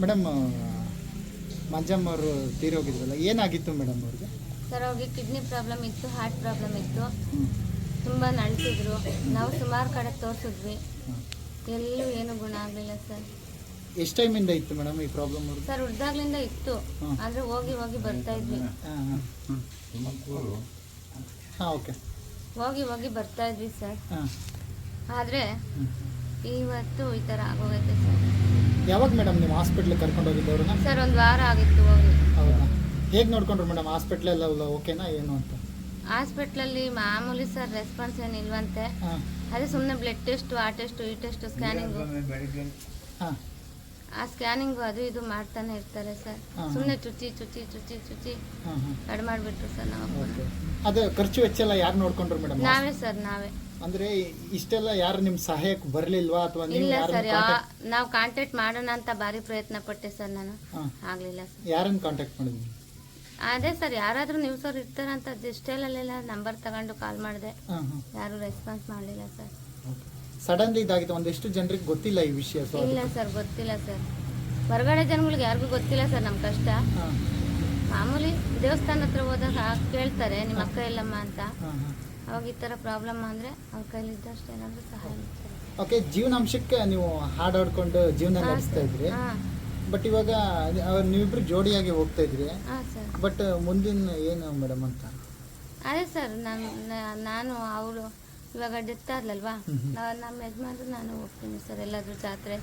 Madam Manjamma ಅವರು ತೀರೋಗಿದ್ರಲ್ಲ ಏನಾಗಿತ್ತು madam ಅವ್ರಿಗೆ? ಸರ್ ಅವ್ರಿಗೆ ಕಿಡ್ನಿ ಪ್ರಾಬ್ಲಮ್ ಇತ್ತು ಹಾರ್ಟ್ ಪ್ರಾಬ್ಲಮ್ ಇತ್ತು. ತುಂಬ ನಳ್ತಿದ್ರು ನಾವು ಸುಮಾರು ಕಡೆ ತೋರಿಸಿದ್ವಿ. ಎಲ್ಲೂ ಏನು ಗುಣ ಆಗಲಿಲ್ಲ ಸರ್. ಎಷ್ಟು ಟೈಮಿಂದ ಇತ್ತು ಮೇಡಮ್ ಈ ಪ್ರಾಬ್ಲಮ್ ಅವ್ರಿಗೆ ಸರ್ ಹುಡ್ದಾಗ್ಲಿಂದ ಇತ್ತು. ಆದರೆ ಹೋಗಿ ಹೋಗಿ ಬರ್ತಾ ಇದ್ವಿ. ಹಾಂ ಓಕೆ. ಹೋಗಿ ಹೋಗಿ ಬರ್ತಾ ಇದ್ವಿ ಸರ್. ಆದರೆ ಇವತ್ತು ಈ ಥರ ಆಗೋಗೈತೆ ಸರ್. ಯಾವಾಗ ಮೇಡಮ್ ನೀವು ಹಾಸ್ಪಿಟ್ಲಿಗೆ ಕರ್ಕೊಂಡು ಹೋಗಿದ್ದವ್ರನ್ನ ಸರ್ ಒಂದು ವಾರ ಆಗಿತ್ತು ಹೋಗಿ ಹೌದಾ? ಹೇಗೆ ನೋಡ್ಕೊಂಡ್ರು ಮೇಡಮ್ ಹಾಸ್ಪಿಟ್ಲೆಲ್ಲ ಓಕೆನಾ ಏನು ಅಂತ? ಹಾಸ್ಪಿಟ್ಲಲ್ಲಿ ಮಾಮೂಲಿ ಸರ್ ರೆಸ್ಪಾನ್ಸ್ ಏನಿಲ್ವಂತೆ ಹಾಂ. ಅದೇ ಸುಮ್ಮನೆ ಬ್ಲಡ್ ಟೆಸ್ಟು ಆ ಟೆಸ್ಟು ಈ ಟೆಸ್ಟು ಸ್ಕ್ಯಾನಿಂಗು ಹಾಂ. ಆ ಸ್ಕ್ಯಾನಿಂಗ್ ಅದು ಇದು ಮಾಡ್ತಾನೆ ಇರ್ತಾರೆ ಸರ್. ಸುಮ್ಮನೆ ಚುಚ್ಚಿ ಚುಚ್ಚಿ ಚುಚ್ಚಿ ಚುಚ್ಚಿ ಕಡಿಮೆ ಮಾಡಿಬಿಟ್ರು ಸರ್ ನಾವು ಅದು ಖರ್ಚು ವೆಚ್ಚ ಎಲ್ಲ ಯಾರು ನೋಡ್ಕೊಂಡ್ರು ಮೇಡಮ್? ನಾವೇ ಸರ್ ನಾವೇ. ಅಂದ್ರೆ ಇಷ್ಟೆಲ್ಲ ಯಾರು ನಿಮ್ ಸಹಾಯಕ್ಕೆ ಬರ್ಲಿಲ್ವಾ ಅಥವಾ ನೀವು ಇಲ್ಲ ಸರ್ ನಾವು ಕಾಂಟ್ಯಾಕ್ಟ್ ಮಾಡೋಣ ಅಂತ ಭಾರಿ ಪ್ರಯತ್ನ ಪಟ್ಟೆ ಸರ್ ನಾನು. ಆಗ್ಲಿಲ್ಲ ಸರ್. ಯಾರನ್ನ ಕಾಂಟ್ಯಾಕ್ಟ್ ಮಾಡಿದ್ವಿ ಅದೇ ಸರ್ ಯಾರಾದ್ರೂ ನ್ಯೂಸ್ ಅವ್ರು ಇರ್ತಾರಂತ ಡಿಜಿಟಲಲ್ಲೆಲ್ಲ ನಂಬರ್ ತಗೊಂಡು ಕಾಲ್ ಮಾಡಿದೆ. ಯಾರೂ ರೆಸ್ಪಾನ್ಸ್ ಮಾಡಲಿಲ್ಲ ಸರ್. ಸಡನ್ಲಿ ಇದಾಗಿದೆ ಒಂದಿಷ್ಟು ಜನರಿಗೆ ಗೊತ್ತಿಲ್ಲ ಈ ವಿಷಯ ಸೊ ಇಲ್ಲ ಸರ್ ಗೊತ್ತಿಲ್ಲ ಸರ್. ಹೊರಗಡೆ ಜನಗಳಿಗೆ ಯಾರಿಗೂ ಗೊತ್ತಿಲ್ಲ ಸರ್ ನಮ್ಮ ಕಷ್ಟ. ಹಾಂ. ಮಾಮೂಲಿ ದೇವಸ್ಥಾನ ಹತ್ರ ಹೋದಾಗ ಕೇಳ್ತಾರೆ ನಿಮ್ಮ ಅಕ್ಕ ಇಲ್ಲಮ್ಮ ಅಂತ. ಹಾಂ ಹಾಂ. ಅವಾಗ ಈ ತರ ಪ್ರಾಬ್ಲಮ್ ಅಂದ್ರೆ ಅವ್ರ ಕೈಲಿದ್ದಷ್ಟು ಏನಾದರೂ ಸಹಾಯ ಮಾಡ್ತಾರೆ ಓಕೆ ಜೀವನಾಂಶಕ್ಕೆ ನೀವು ಹಾಡು ಹಾಡ್ಕೊಂಡು ಜೀವನ ನಡೆಸ್ತಾ ಇದ್ರಿ. ಹಾಂ. ಬಟ್ ಇವಾಗ ಅವ್ರು ನೀವಿಬ್ರು ಜೋಡಿಯಾಗಿ ಹೋಗ್ತಾ ಇದ್ರಿ. ಹಾಂ ಸರ್. ಬಟ್ ಮುಂದಿನ ಏನು ಮೇಡಮ್ ಅಂತ? ಅದೇ ಸರ್ ನಾನು ನಾನು ಅವಳು ಇವಾಗ ಡೆತ್ ಆಗ್ಲಲ್ವಾ. ನಮ್ಮ ಯಜಮಾನ್ರು ನಾನು ಹೋಗ್ತೀನಿ ಸರ್ ಎಲ್ಲಾದರೂ ಜಾತ್ರೆ.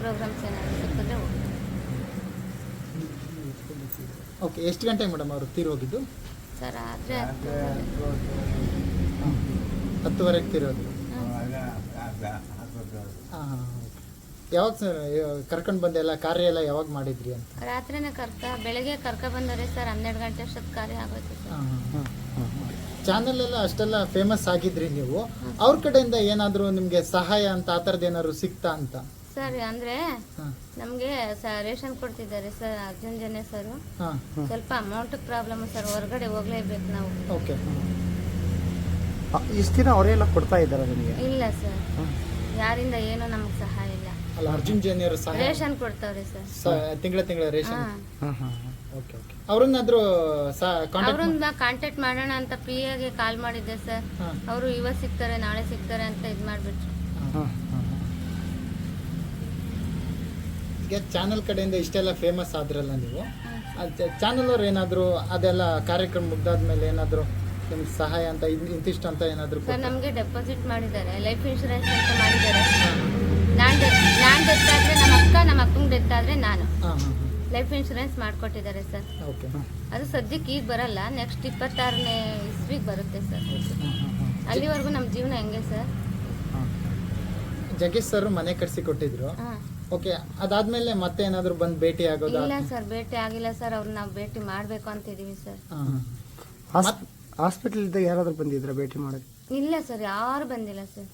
ಪ್ರೋಗ್ರಾಮ್ಸ್ ಏನಾದರೂ ಸಿಕ್ಕಿದ್ರೆ ಹೋಗ್ತೀನಿ. ಓಕೆ ಎಷ್ಟು ಗಂಟೆ ಮೇಡಮ್ ಅವರು ತೀರೋಗಿದ್ದು ಸರ್ ಆದರೆ ಹತ್ತುವರೆಗೆ ತೀರೋದು ಹಾಂ ಹಾಂ ಯಾವಾಗ ಸರ್ ಕರ್ಕೊಂಡು ಬಂದೆಲ್ಲ ಎಲ್ಲ ಕಾರ್ಯ ಎಲ್ಲ ಯಾವಾಗ ಮಾಡಿದ್ರಿ ಅಂತ? ರಾತ್ರಿನೇ ಕರ್ಕ ಬೆಳಗ್ಗೆ ಕರ್ಕ ಬಂದರೆ ಸರ್ ಹನ್ನೆರಡು ಗಂಟೆ ಅಷ್ಟೊತ್ತು ಕಾರ್ಯ ಆಗೋಯ್ತು ಸರ್. ಚಾನಲ್ ಎಲ್ಲ ಅಷ್ಟೆಲ್ಲ ಫೇಮಸ್ ಆಗಿದ್ರಿ ನೀವು. ಅವ್ರ ಕಡೆಯಿಂದ ಏನಾದರೂ ನಿಮಗೆ ಸಹಾಯ ಅಂತ ಆ ಥರದ್ದು ಏನಾದ್ರು ಸಿಗ್ತಾ ಅಂತ? ಸರ್ ಅಂದ್ರೆ ನಮ್ಗೆ ನಮಗೆ ಸ ರೇಷನ್ ಕೊಡ್ತಿದ್ದಾರೆ ಸರ್ ಅರ್ಜುನ್ ಜನೆ ಸರ್. ಹಾಂ. ಸ್ವಲ್ಪ ಅಮೌಂಟ್ ಪ್ರಾಬ್ಲಮ್ ಸರ್ ಹೊರಗಡೆ ಹೋಗ್ಲೇಬೇಕು ನಾವು. ಓಕೆ. ಇಷ್ಟು ದಿನ ಅವರೆಲ್ಲ ಕೊಡ್ತಾ ಇದ್ದಾರೆ ನಿಮಗೆ? ಇಲ್ಲ ಸರ್. ಯಾರಿಂದ ಏನು ನಮಗೆ ಸಹಾಯ ಇಲ್ಲ. ಅಲ್ಲ ಅರ್ಜುನ್ ಜೇನಿಯರ್ ಸಹಾಯ ರೇಷನ್ ಕೊಡ್ತಾರೆ ಸರ್. ತಿಂಗಳ ತಿಂಗಳ ರೇಷನ್? ಹಾಂ. ಹಾಂ ಓಕೆ ಓಕೆ. ಅವ್ರನ್ನಾದ್ರೂ ಸಹ ಕಾಂಟ್ಯಾಕ್ಟ್ ಅವ್ರನ್ನ ಕಾಂಟ್ಯಾಕ್ಟ್ ಮಾಡೋಣ ಅಂತ ಪಿ ಕಾಲ್ ಮಾಡಿದ್ದೆ ಸರ್. ಹಾಂ. ಅವರು ಇವತ್ತು ಸಿಗ್ತಾರೆ ನಾಳೆ ಸಿಗ್ತಾರೆ ಅಂತ ಇದು ಮಾಡಿಬಿಟ್ರು. ಹಾಂ. ಹಾಂ ಈಗ ಚಾನಲ್ ಕಡೆಯಿಂದ ಇಷ್ಟೆಲ್ಲ ಫೇಮಸ್ ಆದ್ರಲ್ಲ ನೀವು? ಚಾನಲ್ ಅವ್ರು ಏನಾದ್ರು ಅದೆಲ್ಲ ಕಾರ್ಯಕ್ರಮ ಮುಗ್ದಾದ್ಮೇಲೆ ಏನಾದರೂ ನಿಮ್ಗೆ ಸಹಾಯ ಅಂತ ಇನ್- ಇಂತಿಷ್ಟು ಅಂತ ಏನಾದರೂ ಸರ್ ನಮಗೆ ಡೆಪಾಸಿಟ್ ಮಾಡಿದ್ದಾರೆ. ಲೈಫ್ ಇನ್ಶೂರೆನ್ಸ್ ಅಂತ ಮಾಡಿದ್ದಾರೆ. ಆದರೆ ನಾನು. ಹಾಂ ಹಾಂ ಲೈಫ್ ಇನ್ಶೂರೆನ್ಸ್ ಮಾಡ್ಕೊಟ್ಟಿದ್ದಾರೆ ಸರ್. ಅದು ಸದ್ಯಕ್ಕೆ ಈಗ ಬರಲ್ಲ ನೆಕ್ಸ್ಟ್ ಇಪ್ಪತ್ತಾರನೇ ಇಸ್ವಿಗೆ ಬರುತ್ತೆ ಸರ್. ಅಲ್ಲಿವರೆಗೂ ನಮ್ಮ ಜೀವನ ಹೆಂಗೆ ಸರ್? ಜಗೇಶ್ ಸರ್ ಮನೆ ಕಟ್ಸಿ ಕೊಟ್ಟಿದ್ರು. ಓಕೆ ಅದಾದ್ಮೇಲೆ ಮತ್ತೆ ಏನಾದರೂ ಬಂದು ಭೇಟಿ ಆಗೋದು? ಇಲ್ಲ ಸರ್ ಭೇಟಿ ಆಗಿಲ್ಲ ಸರ್. ಅವ್ರು ನಾವು ಭೇಟಿ ಮಾಡಬೇಕು ಇದೀವಿ ಸರ್. ಹಾಂ ಹಾಸ್ಪಿಟಲ್ ಇದ್ದಾಗ ಯಾರಾದರೂ ಬಂದಿದ್ರ ಭೇಟಿ ಮಾಡೋದು ಇಲ್ಲ ಸರ್ ಯಾರು ಬಂದಿಲ್ಲ ಸರ್.